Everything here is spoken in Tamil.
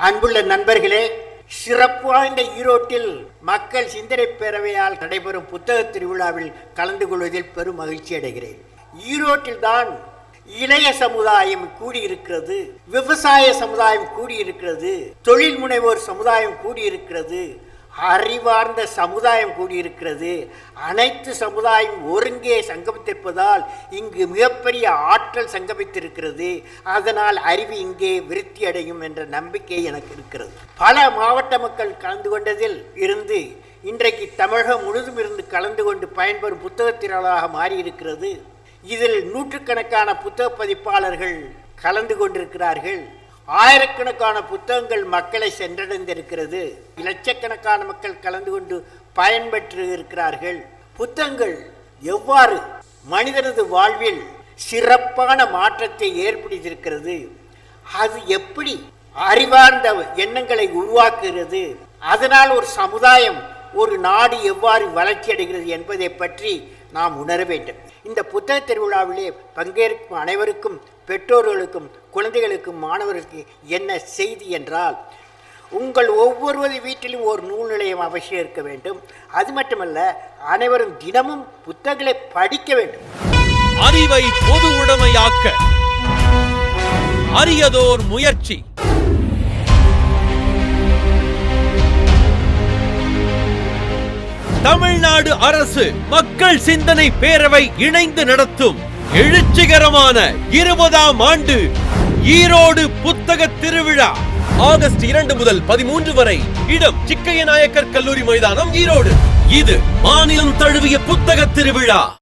அன்புள்ள நண்பர்களே சிறப்பு வாய்ந்த ஈரோட்டில் மக்கள் சிந்தனை பேரவையால் நடைபெறும் புத்தக திருவிழாவில் கலந்து கொள்வதில் பெரும் மகிழ்ச்சி அடைகிறேன். ஈரோட்டில் தான் இளைய சமுதாயம் கூடியிருக்கிறது விவசாய சமுதாயம் கூடியிருக்கிறது தொழில் முனைவோர் சமுதாயம் கூடியிருக்கிறது அறிவார்ந்த சமுதாயம் கூடியிருக்கிறது. அனைத்து சமுதாயம் ஒருங்கே சங்கமித்திருப்பதால் இங்கு மிகப்பெரிய ஆற்றல் சங்கமித்திருக்கிறது. அதனால் அறிவு இங்கே விருத்தி அடையும் என்ற நம்பிக்கை எனக்கு இருக்கிறது. பல மாவட்ட மக்கள் கலந்து கொண்டதில் இருந்து இன்றைக்கு தமிழகம் முழுதும் இருந்து கலந்து கொண்டு பயன்பெறும் புத்தகத் திரளாக மாறியிருக்கிறது. இதில் நூற்றுக்கணக்கான புத்தக பதிப்பாளர்கள் கலந்து கொண்டிருக்கிறார்கள். ஆயிரக்கணக்கான புத்தகங்கள் மக்களை சென்றடைந்திருக்கிறது. லட்சக்கணக்கான மக்கள் கலந்து கொண்டு பயன்பெற்று இருக்கிறார்கள் புத்தகங்கள் எவ்வாறு மனிதனது வாழ்வில் சிறப்பான மாற்றத்தை ஏற்படுத்தியிருக்கிறது? அது எப்படி அறிவார்ந்த எண்ணங்களை உருவாக்குகிறது? அதனால் ஒரு சமுதாயம் ஒரு நாடு எவ்வாறு வளர்ச்சி அடைகிறது என்பதை பற்றி நாம் உணர வேண்டும். இந்த புத்தக திருவிழாவிலே பங்கேற்கும் அனைவருக்கும் பெற்றோர்களுக்கும் குழந்தைகளுக்கும் மாணவர்களுக்கு என்ன செய்தி என்றால் உங்கள் ஒவ்வொருவது வீட்டிலும் ஒரு நூல் நிலையம் அவசியம் இருக்க வேண்டும். அது மட்டுமல்ல அனைவரும் தினமும் புத்தகங்களை படிக்க வேண்டும். அறிவை பொது உடைமையாக்க அரியதோர் முயற்சி. தமிழ்நாடு அரசு மக்கள் சிந்தனை பேரவை இணைந்து நடத்தும் எழுச்சிகரமான இருபதாம் ஆண்டு ஈரோடு புத்தக திருவிழா. ஆகஸ்ட் இரண்டு முதல் பதிமூன்று வரை இடம் சிக்கைய நாயக்கர் கல்லூரி மைதானம் ஈரோடு. இது மாநிலம் தழுவிய புத்தக திருவிழா.